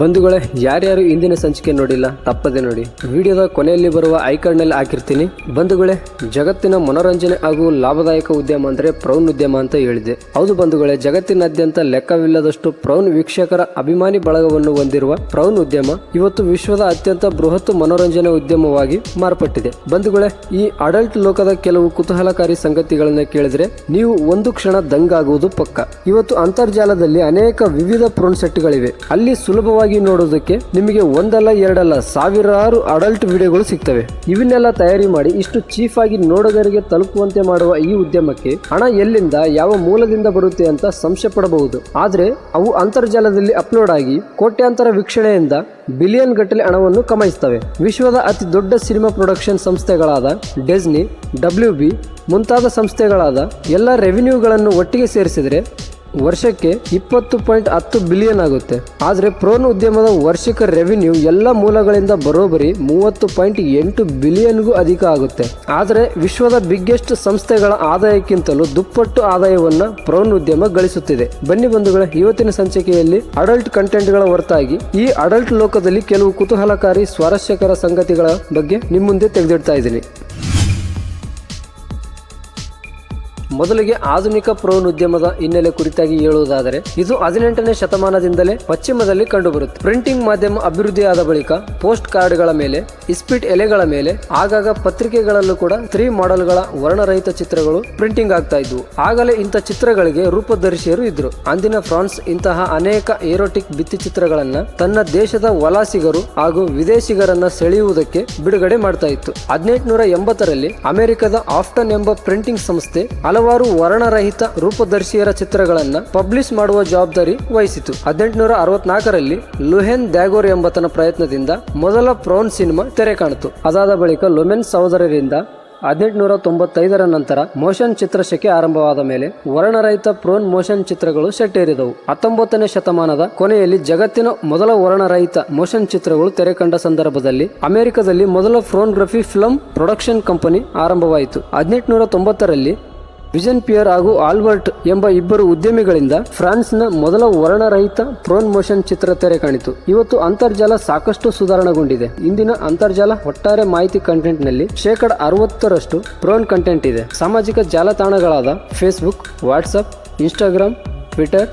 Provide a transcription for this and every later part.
ಬಂಧುಗಳೇ, ಯಾರ್ಯಾರು ಇಂದಿನ ಸಂಚಿಕೆ ನೋಡಿಲ್ಲ, ತಪ್ಪದೆ ನೋಡಿ. ವಿಡಿಯೋದ ಕೊನೆಯಲ್ಲಿ ಬರುವ ಐಕಾರ್ಡ್ನಲ್ಲಿ ಹಾಕಿರ್ತೀನಿ. ಬಂಧುಗಳೇ, ಜಗತ್ತಿನ ಮನೋರಂಜನೆ ಹಾಗೂ ಲಾಭದಾಯಕ ಉದ್ಯಮ ಅಂದರೆ ಪ್ರೌನ್ ಉದ್ಯಮ ಅಂತ ಹೇಳಿದೆ. ಹೌದು ಬಂಧುಗಳೇ, ಜಗತ್ತಿನಾದ್ಯಂತ ಲೆಕ್ಕವಿಲ್ಲದಷ್ಟು ಪ್ರೌನ್ ವೀಕ್ಷಕರ ಅಭಿಮಾನಿ ಬಳಗವನ್ನು ಹೊಂದಿರುವ ಪ್ರೌನ್ ಉದ್ಯಮ ಇವತ್ತು ವಿಶ್ವದ ಅತ್ಯಂತ ಬೃಹತ್ ಮನೋರಂಜನೆ ಉದ್ಯಮವಾಗಿ ಮಾರ್ಪಟ್ಟಿದೆ. ಬಂಧುಗಳೇ, ಈ ಅಡಲ್ಟ್ ಲೋಕದ ಕೆಲವು ಕುತೂಹಲಕಾರಿ ಸಂಗತಿಗಳನ್ನು ಕೇಳಿದ್ರೆ ನೀವು ಒಂದು ಕ್ಷಣ ದಂಗಾಗುವುದು ಪಕ್ಕ. ಇವತ್ತು ಅಂತರ್ಜಾಲದಲ್ಲಿ ಅನೇಕ ವಿವಿಧ ಪ್ರೌನ್ ಸೆಟ್ಗಳಿವೆ. ಅಲ್ಲಿ ಸುಲಭವಾಗಿ ನೋಡೋದಕ್ಕೆ ನಿಮಗೆ ಒಂದಲ್ಲ ಎರಡಲ್ಲ ಸಾವಿರಾರು ಅಡಲ್ಟ್ ವಿಡಿಯೋಗಳು ಸಿಗ್ತವೆ. ಇವನ್ನೆಲ್ಲ ತಯಾರಿ ಮಾಡಿ ಇಷ್ಟು ಚೀಫ್ ಆಗಿ ನೋಡೋದರಿಗೆ ತಲುಪುವಂತೆ ಮಾಡುವ ಈ ಉದ್ಯಮಕ್ಕೆ ಹಣ ಎಲ್ಲಿಂದ, ಯಾವ ಮೂಲದಿಂದ ಬರುತ್ತೆ ಅಂತ ಸಂಶಯ ಪಡಬಹುದು ಆದ್ರೆ ಅವು ಅಂತರ್ಜಾಲದಲ್ಲಿ ಅಪ್ಲೋಡ್ ಆಗಿ ಕೋಟ್ಯಾಂತರ ವೀಕ್ಷಣೆಯಿಂದ ಬಿಲಿಯನ್ ಗಟ್ಟಲೆ ಹಣವನ್ನು ಕಮಾಯಿಸ್ತವೆ. ವಿಶ್ವದ ಅತಿ ದೊಡ್ಡ ಸಿನಿಮಾ ಪ್ರೊಡಕ್ಷನ್ ಸಂಸ್ಥೆಗಳಾದ ಡೆಸ್ನಿ, ಡಬ್ಲ್ಯೂ ಬಿ ಮುಂತಾದ ಸಂಸ್ಥೆಗಳಾದ ಎಲ್ಲ ರೆವಿನ್ಯೂಗಳನ್ನು ಒಟ್ಟಿಗೆ ಸೇರಿಸಿದರೆ ವರ್ಷಕ್ಕೆ ಇಪ್ಪತ್ತು ಪಾಯಿಂಟ್ ಹತ್ತು ಬಿಲಿಯನ್ ಆಗುತ್ತೆ. ಆದರೆ ಪ್ರೋನ್ ಉದ್ಯಮದ ವಾರ್ಷಿಕ ರೆವಿನ್ಯೂ ಎಲ್ಲ ಮೂಲಗಳಿಂದ ಬರೋಬರಿ ಮೂವತ್ತು ಪಾಯಿಂಟ್ ಎಂಟು ಬಿಲಿಯನ್ಗೂ ಅಧಿಕ ಆಗುತ್ತೆ. ಆದರೆ ವಿಶ್ವದ ಬಿಗ್ಗೆಸ್ಟ್ ಸಂಸ್ಥೆಗಳ ಆದಾಯಕ್ಕಿಂತಲೂ ದುಪ್ಪಟ್ಟು ಆದಾಯವನ್ನು ಪ್ರೋನ್ ಉದ್ಯಮ ಗಳಿಸುತ್ತಿದೆ. ಬನ್ನಿ ಬಂಧುಗಳ, ಇವತ್ತಿನ ಸಂಚಿಕೆಯಲ್ಲಿ ಅಡಲ್ಟ್ ಕಂಟೆಂಟ್ಗಳ ಹೊರತಾಗಿ ಈ ಅಡಲ್ಟ್ ಲೋಕದಲ್ಲಿ ಕೆಲವು ಕುತೂಹಲಕಾರಿ ಸ್ವಾರಸ್ಯಕರ ಸಂಗತಿಗಳ ಬಗ್ಗೆ ನಿಮ್ಮ ಮುಂದೆ ತೆಗೆದಿಡ್ತಾ ಇದ್ದೀನಿ. ಮೊದಲಿಗೆ ಆಧುನಿಕ ಪ್ರೋನ್ ಉದ್ಯಮದ ಹಿನ್ನೆಲೆ ಕುರಿತಾಗಿ ಹೇಳುವುದಾದರೆ, ಇದು ಹದಿನೆಂಟನೇ ಶತಮಾನದಿಂದಲೇ ಪಶ್ಚಿಮದಲ್ಲಿ ಕಂಡುಬರುತ್ತೆ ಪ್ರಿಂಟಿಂಗ್ ಮಾಧ್ಯಮ ಅಭಿವೃದ್ಧಿಯಾದ ಬಳಿಕ ಪೋಸ್ಟ್ ಕಾರ್ಡ್ಗಳ ಮೇಲೆ, ಇಸ್ಪಿಟ್ ಎಲೆಗಳ ಮೇಲೆ, ಆಗಾಗ ಪತ್ರಿಕೆಗಳಲ್ಲೂ ಕೂಡ ತ್ರೀ ಮಾಡೆಲ್ಗಳ ವರ್ಣರಹಿತ ಚಿತ್ರಗಳು ಪ್ರಿಂಟಿಂಗ್ ಆಗ್ತಾ ಇದ್ವು. ಆಗಲೇ ಇಂಥ ಚಿತ್ರಗಳಿಗೆ ರೂಪದರ್ಶಿಯರು ಇದ್ರು. ಅಂದಿನ ಫ್ರಾನ್ಸ್ ಇಂತಹ ಅನೇಕ ಏರೋಟಿಕ್ ಭಿತ್ತಿಚಿತ್ರಗಳನ್ನ ತನ್ನ ದೇಶದ ವಲಾಸಿಗರು ಹಾಗೂ ವಿದೇಶಿಗರನ್ನ ಸೆಳೆಯುವುದಕ್ಕೆ ಬಿಡುಗಡೆ ಮಾಡ್ತಾ ಇತ್ತು. ಹದಿನೆಂಟುನೂರ ಎಂಬತ್ತರಲ್ಲಿ ಅಮೆರಿಕದ ಆಫ್ಟನ್ ಎಂಬ ಪ್ರಿಂಟಿಂಗ್ ಸಂಸ್ಥೆ ಹಲವಾರು ವರ್ಣರಹಿತ ರೂಪದರ್ಶಿಯರ ಚಿತ್ರಗಳನ್ನ ಪಬ್ಲಿಷ್ ಮಾಡುವ ಜವಾಬ್ದಾರಿ ವಹಿಸಿತು. ಹದಿನೆಂಟುನೂರ ಅರವತ್ನಾಲ್ಕರಲ್ಲಿ ಲುಹೆನ್ ದ್ಯಾಗೋರ್ ಎಂಬತನ ಪ್ರಯತ್ನದಿಂದ ಮೊದಲ ಪ್ರೌನ್ ಸಿನಿಮಾ ತೆರೆ ಕಾಣಿತು ಅದಾದ ಬಳಿಕ ಲುಮೆನ್ ಸಹೋದರರಿಂದ ಹದಿನೆಂಟುನೂರ ತೊಂಬತ್ತೈದರ ನಂತರ ಮೋಷನ್ ಚಿತ್ರಶಕೆ ಆರಂಭವಾದ ಮೇಲೆ ವರ್ಣರಹಿತ ಪ್ರೋನ್ ಮೋಷನ್ ಚಿತ್ರಗಳು ಸೆಟ್ಟೇರಿದವು. ಹತ್ತೊಂಬತ್ತನೇ ಶತಮಾನದ ಕೊನೆಯಲ್ಲಿ ಜಗತ್ತಿನ ಮೊದಲ ವರ್ಣರಹಿತ ಮೋಷನ್ ಚಿತ್ರಗಳು ತೆರೆ ಕಂಡ ಸಂದರ್ಭದಲ್ಲಿ ಅಮೆರಿಕದಲ್ಲಿ ಮೊದಲ ಫ್ರೋನ್ಗ್ರಫಿ ಫಿಲಂ ಪ್ರೊಡಕ್ಷನ್ ಕಂಪನಿ ಆರಂಭವಾಯಿತು. ಹದಿನೆಂಟುನೂರ ತೊಂಬತ್ತರಲ್ಲಿ ವಿಜನ್ ಪಿಯರ್ ಹಾಗೂ ಆಲ್ಬರ್ಟ್ ಎಂಬ ಇಬ್ಬರು ಉದ್ಯಮಿಗಳಿಂದ ಫ್ರಾನ್ಸ್ನ ಮೊದಲ ವರ್ಣರಹಿತ ಪ್ರೋನ್ ಮೋಷನ್ ಚಿತ್ರ ತೆರೆ ಕಾಣಿತು. ಇವತ್ತು ಅಂತರ್ಜಾಲ ಸಾಕಷ್ಟು ಸುಧಾರಣೆಗೊಂಡಿದೆ. ಇಂದಿನ ಅಂತರ್ಜಾಲ ಒಟ್ಟಾರೆ ಮಾಹಿತಿ ಕಂಟೆಂಟ್ನಲ್ಲಿ ಶೇಕಡ ಅರವತ್ತರಷ್ಟು ಪ್ರೋನ್ ಕಂಟೆಂಟ್ ಇದೆ. ಸಾಮಾಜಿಕ ಜಾಲತಾಣಗಳಾದ Facebook WhatsApp Instagram Twitter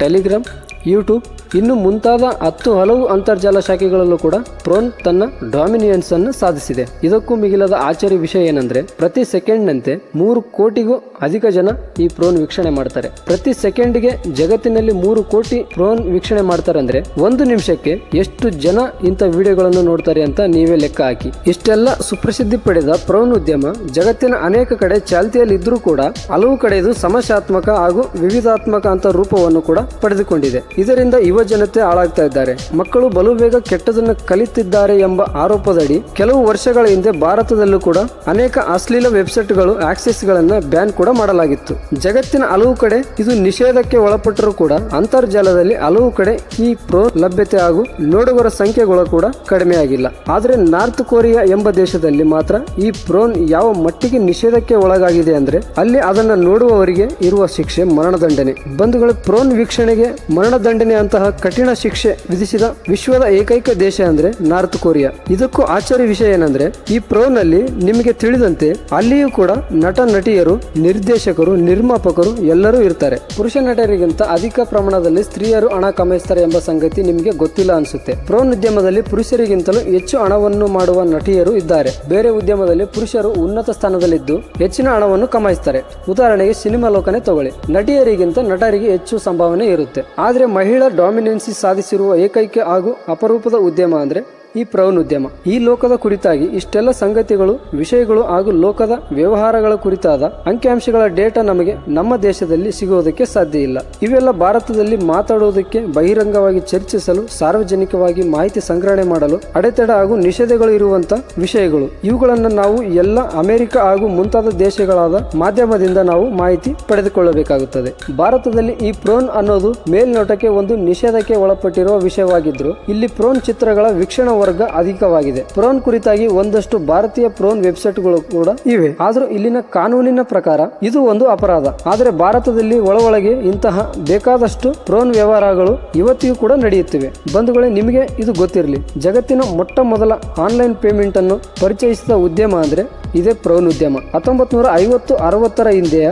Telegram YouTube ಇನ್ನು ಮುಂತಾದ ಹತ್ತು ಹಲವು ಅಂತರ್ಜಾಲ ಶಾಖೆಗಳಲ್ಲೂ ಕೂಡ ಪ್ರೋನ್ ತನ್ನ ಡಾಮಿನಿಯನ್ಸ್ ಅನ್ನು ಸಾಧಿಸಿದೆ. ಇದಕ್ಕೂ ಮಿಗಿಲಾದ ಆಶ್ಚರ್ಯ ವಿಷಯ ಏನಂದ್ರೆ, ಪ್ರತಿ ಸೆಕೆಂಡ್ನಂತೆ ಮೂರು ಕೋಟಿಗೂ ಅಧಿಕ ಜನ ಈ ಪ್ರೋನ್ ವೀಕ್ಷಣೆ ಮಾಡ್ತಾರೆ. ಪ್ರತಿ ಸೆಕೆಂಡ್ಗೆ ಜಗತ್ತಿನಲ್ಲಿ ಮೂರು ಕೋಟಿ ಪ್ರೋನ್ ವೀಕ್ಷಣೆ ಮಾಡ್ತಾರೆ ಅಂದ್ರೆ ಒಂದು ನಿಮಿಷಕ್ಕೆ ಎಷ್ಟು ಜನ ಇಂಥ ವಿಡಿಯೋಗಳನ್ನು ನೋಡ್ತಾರೆ ಅಂತ ನೀವೇ ಲೆಕ್ಕ ಹಾಕಿ. ಇಷ್ಟೆಲ್ಲ ಸುಪ್ರಸಿದ್ಧಿ ಪಡೆದ ಪ್ರೋನ್ ಉದ್ಯಮ ಜಗತ್ತಿನ ಅನೇಕ ಕಡೆ ಚಾಲ್ತಿಯಲ್ಲಿದ್ದರೂ ಕೂಡ ಹಲವು ಕಡೆ ಇದು ಸಮಸ್ಯಾತ್ಮಕ ಹಾಗೂ ವಿವಿಧಾತ್ಮಕ ಅಂತ ರೂಪವನ್ನು ಕೂಡ ಪಡೆದುಕೊಂಡಿದೆ. ಇದರಿಂದ ಯುವ ಜನತೆ ಹಾಳಾಗ್ತಾ ಇದ್ದಾರೆ. ಮಕ್ಕಳು ಬಲು ಬೇಗ ಕೆಟ್ಟದನ್ನು ಕಲಿತಿದ್ದಾರೆ ಎಂಬ ಆರೋಪದಡಿ ಕೆಲವು ವರ್ಷಗಳ ಹಿಂದೆ ಭಾರತದಲ್ಲೂ ಕೂಡ ಅನೇಕ ಅಶ್ಲೀಲ ವೆಬ್ಸೈಟ್ಗಳು ಆಕ್ಸೆಸ್ ಗಳನ್ನ ಬ್ಯಾನ್ ಕೂಡ ಮಾಡಲಾಗಿತ್ತು. ಜಗತ್ತಿನ ಹಲವು ಕಡೆ ಇದು ನಿಷೇಧಕ್ಕೆ ಒಳಪಟ್ಟರೂ ಕೂಡ ಅಂತರ್ಜಾಲದಲ್ಲಿ ಹಲವು ಕಡೆ ಈ ಪ್ರೋ ಲಭ್ಯತೆ ಹಾಗೂ ನೋಡುಗರ ಸಂಖ್ಯೆಗಳು ಕೂಡ ಕಡಿಮೆಯಾಗಿಲ್ಲ ಆದರೆ ನಾರ್ತ್ ಕೊರಿಯಾ ಎಂಬ ದೇಶದಲ್ಲಿ ಮಾತ್ರ ಈ ಪ್ರೋನ್ ಯಾವ ಮಟ್ಟಿಗೆ ನಿಷೇಧಕ್ಕೆ ಒಳಗಾಗಿದೆ ಅಂದ್ರೆ ಅಲ್ಲಿ ಅದನ್ನ ನೋಡುವವರಿಗೆ ಇರುವ ಶಿಕ್ಷೆ ಮರಣದಂಡನೆ. ಬಂಧುಗಳು ಪ್ರೋನ್ ವೀಕ್ಷಣೆಗೆ ಮರಣದಂಡನೆ ಅಂತಹ ಕಠಿಣ ಶಿಕ್ಷೆ ವಿಧಿಸಿದ ವಿಶ್ವದ ಏಕೈಕ ದೇಶ ಅಂದ್ರೆ ನಾರ್ತ್ ಕೊರಿಯಾ. ಇದಕ್ಕೂ ಆಶ್ಚರ್ಯ ವಿಷಯ ಏನಂದ್ರೆ, ಈ ಪ್ರೋನಲ್ಲಿ ನಿಮಗೆ ತಿಳಿದಂತೆ ಅಲ್ಲಿಯೂ ಕೂಡ ನಟ, ನಟಿಯರು, ನಿರ್ದೇಶಕರು, ನಿರ್ಮಾಪಕರು ಎಲ್ಲರೂ ಇರ್ತಾರೆ. ಪುರುಷ ನಟರಿಗಿಂತ ಅಧಿಕ ಪ್ರಮಾಣದಲ್ಲಿ ಸ್ತ್ರೀಯರು ಹಣ ಕಮಾಯಿಸ್ತಾರೆ ಎಂಬ ಸಂಗತಿ ನಿಮಗೆ ಗೊತ್ತಿಲ್ಲ ಅನ್ಸುತ್ತೆ. ಪ್ರೋನ್ ಉದ್ಯಮದಲ್ಲಿ ಪುರುಷರಿಗಿಂತಲೂ ಹೆಚ್ಚು ಹಣವನ್ನು ಮಾಡುವ ನಟಿಯರು ಇದ್ದಾರೆ. ಬೇರೆ ಉದ್ಯಮದಲ್ಲಿ ಪುರುಷರು ಉನ್ನತ ಸ್ಥಾನದಲ್ಲಿದ್ದು ಹೆಚ್ಚಿನ ಹಣವನ್ನು ಕಮಾಯಿಸ್ತಾರೆ ಉದಾಹರಣೆಗೆ ಸಿನಿಮಾ ಲೋಕನೆ ತಗೊಳ್ಳಿ. ನಟಿಯರಿಗಿಂತ ನಟರಿಗೆ ಹೆಚ್ಚು ಸಂಭಾವನೆ ಇರುತ್ತೆ. ಆದ್ರೆ ಮಹಿಳಾ ಡಾಮಿನೆನ್ಸಿ ಸಾಧಿಸಿರುವ ಏಕೈಕ ಹಾಗೂ ಅಪರೂಪದ ಉದ್ಯಮ ಅಂದ್ರೆ ಈ ಪ್ರೌನ್ ಉದ್ಯಮ ಈ ಲೋಕದ ಕುರಿತಾಗಿ ಇಷ್ಟೆಲ್ಲ ಸಂಗತಿಗಳು, ವಿಷಯಗಳು ಹಾಗೂ ಲೋಕದ ವ್ಯವಹಾರಗಳ ಕುರಿತಾದ ಅಂಕಿಅಂಶಗಳ ಡೇಟಾ ನಮಗೆ ನಮ್ಮ ದೇಶದಲ್ಲಿ ಸಿಗುವುದಕ್ಕೆ ಸಾಧ್ಯ ಇಲ್ಲ. ಇವೆಲ್ಲ ಭಾರತದಲ್ಲಿ ಮಾತಾಡುವುದಕ್ಕೆ ಬಹಿರಂಗವಾಗಿ ಚರ್ಚಿಸಲು, ಸಾರ್ವಜನಿಕವಾಗಿ ಮಾಹಿತಿ ಸಂಗ್ರಹಣೆ ಮಾಡಲು ಅಡೆತಡೆ ಹಾಗೂ ನಿಷೇಧಗಳು ಇರುವಂತಹ ವಿಷಯಗಳು. ಇವುಗಳನ್ನು ನಾವು ಎಲ್ಲ ಅಮೆರಿಕ ಹಾಗೂ ಮುಂತಾದ ದೇಶಗಳಾದ ಮಾಧ್ಯಮದಿಂದ ನಾವು ಮಾಹಿತಿ ಪಡೆದುಕೊಳ್ಳಬೇಕಾಗುತ್ತದೆ. ಭಾರತದಲ್ಲಿ ಈ ಪ್ರೋನ್ ಅನ್ನೋದು ಮೇಲ್ನೋಟಕ್ಕೆ ಒಂದು ನಿಷೇಧಕ್ಕೆ ಒಳಪಟ್ಟಿರುವ ವಿಷಯವಾಗಿದ್ರು ಇಲ್ಲಿ ಪ್ರೋನ್ ಚಿತ್ರಗಳ ವೀಕ್ಷಣಾ ವರ್ಗ ಅಧಿಕವಾಗಿದೆ. ಪ್ರೋನ್ ಕುರಿತಾಗಿ ಒಂದಷ್ಟು ಭಾರತೀಯ ಪ್ರೋನ್ ವೆಬ್ಸೈಟ್ಗಳು ಕೂಡ ಇವೆ. ಆದರೂ ಇಲ್ಲಿನ ಕಾನೂನಿನ ಪ್ರಕಾರ ಇದು ಒಂದು ಅಪರಾಧ. ಆದರೆ ಭಾರತದಲ್ಲಿ ಒಳಗೆ ಇಂತಹ ಬೇಕಾದಷ್ಟು ಪ್ರೋನ್ ವ್ಯವಹಾರಗಳು ಇವತ್ತಿಗೂ ಕೂಡ ನಡೆಯುತ್ತಿವೆ. ಬಂಧುಗಳೇ, ನಿಮಗೆ ಇದು ಗೊತ್ತಿರಲಿ. ಜಗತ್ತಿನ ಮೊಟ್ಟ ಮೊದಲ ಆನ್ಲೈನ್ ಪೇಮೆಂಟ್ ಅನ್ನು ಪರಿಚಯಿಸಿದ ಉದ್ಯಮ ಅಂದ್ರೆ ಇದೇ ಪ್ರೋನ್ ಉದ್ಯಮ. ಹತ್ತೊಂಬತ್ತು ನೂರ ಐವತ್ತು ಅರವತ್ತರ ಹಿಂದೆಯ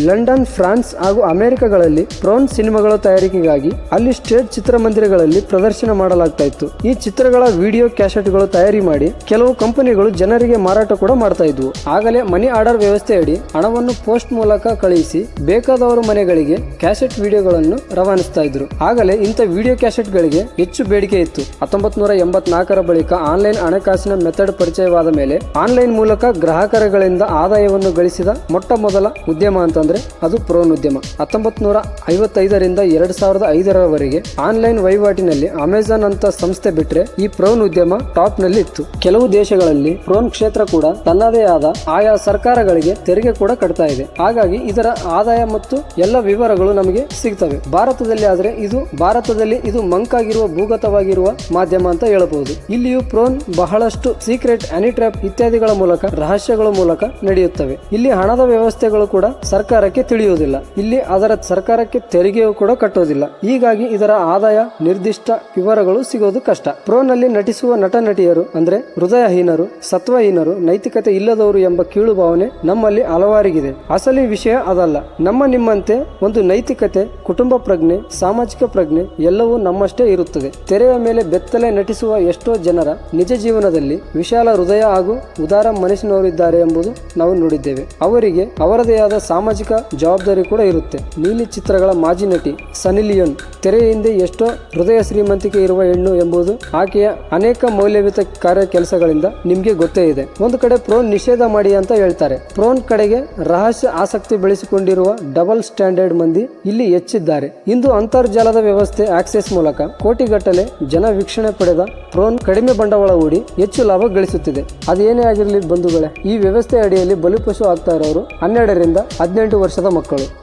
ಲಂಡನ್, ಫ್ರಾನ್ಸ್ ಹಾಗೂ ಅಮೆರಿಕಗಳಲ್ಲಿ ಪ್ರೌನ್ ಸಿನಿಮಾಗಳ ತಯಾರಿಕೆಗಾಗಿ ಅಲ್ಲಿ ಸ್ಟೇಟ್ ಚಿತ್ರಮಂದಿರಗಳಲ್ಲಿ ಪ್ರದರ್ಶನ ಮಾಡಲಾಗ್ತಾ ಇತ್ತು. ಈ ಚಿತ್ರಗಳ ವಿಡಿಯೋ ಕ್ಯಾಸೆಟ್ಗಳು ತಯಾರಿ ಮಾಡಿ ಕೆಲವು ಕಂಪನಿಗಳು ಜನರಿಗೆ ಮಾರಾಟ ಕೂಡ ಮಾಡ್ತಾ ಇದ್ವು. ಆಗಲೇ ಮನಿ ಆರ್ಡರ್ ವ್ಯವಸ್ಥೆಯಡಿ ಹಣವನ್ನು ಪೋಸ್ಟ್ ಮೂಲಕ ಕಳುಹಿಸಿ ಬೇಕಾದವರ ಮನೆಗಳಿಗೆ ಕ್ಯಾಸೆಟ್ ವಿಡಿಯೋಗಳನ್ನು ರವಾನಿಸ್ತಾ ಇದ್ರು. ಆಗಲೇ ಇಂಥ ವಿಡಿಯೋ ಕ್ಯಾಸೆಟ್ಗಳಿಗೆ ಹೆಚ್ಚು ಬೇಡಿಕೆ ಇತ್ತು. ಹತ್ತೊಂಬತ್ ನೂರ ಎಂಬತ್ನಾಲ್ಕರ ಬಳಿಕ ಆನ್ಲೈನ್ ಹಣಕಾಸಿನ ಮೆಥಡ್ ಪರಿಚಯವಾದ ಮೇಲೆ ಆನ್ಲೈನ್ ಮೂಲಕ ಗ್ರಾಹಕರುಗಳಿಂದ ಆದಾಯವನ್ನು ಗಳಿಸಿದ ಮೊಟ್ಟ ಮೊದಲ ಉದ್ಯಮ ಅಂತಂದ್ರೆ ಅದು ಪ್ರೋನ್ ಉದ್ಯಮ ಹತ್ತೊಂಬತ್ ನೂರ ಐವತ್ತೈದರಿಂದ ಎರಡ್ ಸಾವಿರದ ಐದರವರೆಗೆ ಆನ್ಲೈನ್ ವಹಿವಾಟಿನಲ್ಲಿ ಅಮೆಜಾನ್ ಅಂತ ಸಂಸ್ಥೆ ಬಿಟ್ರೆ ಈ ಪ್ರೋನ್ ಉದ್ಯಮ ಟಾಪ್ನಲ್ಲಿ ಇತ್ತು ಕೆಲವು ದೇಶಗಳಲ್ಲಿ ಪ್ರೋನ್ ಕ್ಷೇತ್ರ ಕೂಡ ತನ್ನದೇ ಆದ ಆಯಾ ಸರ್ಕಾರಗಳಿಗೆ ತೆರಿಗೆ ಕೂಡ ಕಟ್ತಾ ಇದೆ. ಹಾಗಾಗಿ ಇದರ ಆದಾಯ ಮತ್ತು ಎಲ್ಲ ವಿವರಗಳು ನಮಗೆ ಸಿಗ್ತವೆ. ಭಾರತದಲ್ಲಿ ಆದ್ರೆ ಇದು ಭಾರತದಲ್ಲಿ ಇದು ಮಂಕಾಗಿರುವ ಭೂಗತವಾಗಿರುವ ಮಾಧ್ಯಮ ಅಂತ ಹೇಳಬಹುದು. ಇಲ್ಲಿಯೂ ಪ್ರೋನ್ ಬಹಳಷ್ಟು ಸೀಕ್ರೆಟ್, ಅನಿಟ್ರಾಪ್ ಇತ್ಯಾದಿಗಳ ಮೂಲಕ, ರಹಸ್ಯಗಳ ಮೂಲಕ ನಡೆಯುತ್ತವೆ. ಇಲ್ಲಿ ಹಣದ ವ್ಯವಸ್ಥೆಗಳು ಕೂಡ ಸರ್ಕಾರಕ್ಕೆ ತಿಳಿಯುವುದಿಲ್ಲ. ಇಲ್ಲಿ ಅದರ ಸರ್ಕಾರಕ್ಕೆ ತೆರಿಗೆಯೂ ಕೂಡ ಕಟ್ಟುವುದಿಲ್ಲ. ಹೀಗಾಗಿ ಇದರ ಆದಾಯ, ನಿರ್ದಿಷ್ಟ ವಿವರಗಳು ಸಿಗೋದು ಕಷ್ಟ. ಪ್ರೋನಲ್ಲಿ ನಟಿಸುವ ನಟ ನಟಿಯರು ಅಂದ್ರೆ ಹೃದಯಹೀನರು, ಸತ್ವಹೀನರು, ನೈತಿಕತೆ ಇಲ್ಲದವರು ಎಂಬ ಕೀಳು ಭಾವನೆ ನಮ್ಮಲ್ಲಿ ಹಲವಾರಿಗಿದೆ. ಅಸಲಿ ವಿಷಯ ಅದಲ್ಲ. ನಮ್ಮ ನಿಮ್ಮಂತೆ ಒಂದು ನೈತಿಕತೆ, ಕುಟುಂಬ ಪ್ರಜ್ಞೆ, ಸಾಮಾಜಿಕ ಪ್ರಜ್ಞೆ ಎಲ್ಲವೂ ನಮ್ಮಷ್ಟೇ ಇರುತ್ತದೆ. ತೆರೆಯ ಮೇಲೆ ಬೆತ್ತಲೆ ನಟಿಸುವ ಎಷ್ಟೋ ಜನರ ನಿಜ ಜೀವನದಲ್ಲಿ ವಿಶಾಲ ಹೃದಯ ಹಾಗೂ ಉದಾರ ಮನಸ್ಸಿನವರಿದ್ದಾರೆ ಎಂಬುದು ನಾವು ನೋಡಿದ್ದೇವೆ. ಅವರಿಗೆ ಅವರದೇ ಆದ ಸಾಮಾಜಿಕ ಜವಾಬ್ದಾರಿ ಕೂಡ ಇರುತ್ತೆ. ನೀಲಿ ಚಿತ್ರಗಳ ಮಾಜಿ ನಟಿ ಸನಿ ಲಿಯೋನ್ ತೆರೆಯ ಎಷ್ಟೋ ಹೃದಯ ಶ್ರೀಮಂತಿಕೆ ಇರುವ ಹೆಣ್ಣು ಎಂಬುದು ಆಕೆಯ ಅನೇಕ ಮೌಲ್ಯಯುತ ಕಾರ್ಯ ಕೆಲಸಗಳಿಂದ ನಿಮಗೆ ಗೊತ್ತೇ ಇದೆ. ಒಂದು ಕಡೆ ಪ್ರೋನ್ ನಿಷೇಧ ಮಾಡಿ ಅಂತ ಹೇಳ್ತಾರೆ. ಪ್ರೋನ್ ಕಡೆಗೆ ರಹಸ್ಯ ಆಸಕ್ತಿ ಬೆಳೆಸಿಕೊಂಡಿರುವ ಡಬಲ್ ಸ್ಟ್ಯಾಂಡರ್ಡ್ ಮಂದಿ ಇಲ್ಲಿ ಹೆಚ್ಚಿದ್ದಾರೆ. ಇಂದು ಅಂತರ್ಜಾಲದ ವ್ಯವಸ್ಥೆ ಆಕ್ಸೆಸ್ ಮೂಲಕ ಕೋಟಿಗಟ್ಟಲೆ ಜನ ವೀಕ್ಷಣೆ ಪಡೆದ ಪ್ರೋನ್ ಕಡಿಮೆ ಬಂಡವಾಳ ಹೂಡಿ ಹೆಚ್ಚು ಲಾಭ ಗಳಿಸುತ್ತಿದೆ. ಅದೇನೇ ಆಗಿರಲಿ ಬಂಧುಗಳೇ, ಈ ವ್ಯವಸ್ಥೆ ಅಡಿಯಲ್ಲಿ ಬಲಿಪಶು ಆಗ್ತಾ ಇರೋರು ಹನ್ನೆರಡರಿಂದ ಹದಿನೆಂಟು ವರ್ಷದ ಮಕ್ಕಳು.